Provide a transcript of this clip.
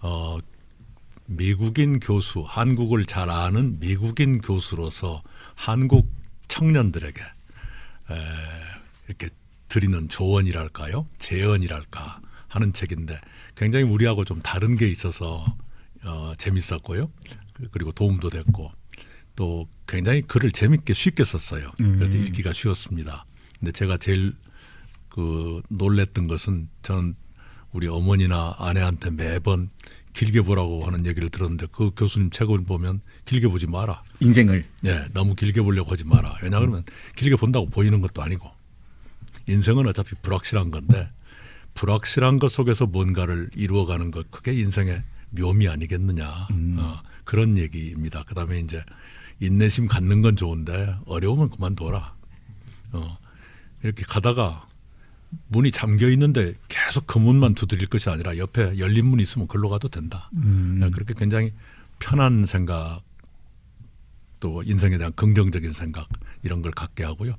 어, 미국인 교수, 한국을 잘 아는 미국인 교수로서 한국 청년들에게 에, 이렇게 드리는 조언이랄까요, 제언이랄까 하는 책인데 굉장히 우리하고 좀 다른 게 있어서 어, 재밌었고요. 그- 그리고 도움도 됐고 또 굉장히 글을 재밌게 쉽게 썼어요. 그래서 음. 읽기가 쉬웠습니다. 근데 제가 제일 그 놀랬던 것은 저는 우리 어머니나 아내한테 매번 길게 보라고 하는 얘기를 들었는데 그 교수님 책을 보면 길게 보지 마라. 인생을 예, 너무 길게 보려고 하지 마라. 왜냐 그러면 길게 본다고 보이는 것도 아니고 인생은 어차피 불확실한 건데 불확실한 것 속에서 뭔가를 이루어가는 것 그게 인생의 묘미 아니겠느냐 어, 그런 얘기입니다. 그다음에 이제 인내심 갖는 건 좋은데 어려우면 그만둬라. 어, 이렇게 가다가 문이 잠겨 있는데 계속 그 문만 두드릴 것이 아니라 옆에 열린 문이 있으면 글로 가도 된다. 음. 그렇게 굉장히 편한 생각 또 인생에 대한 긍정적인 생각 이런 걸 갖게 하고요.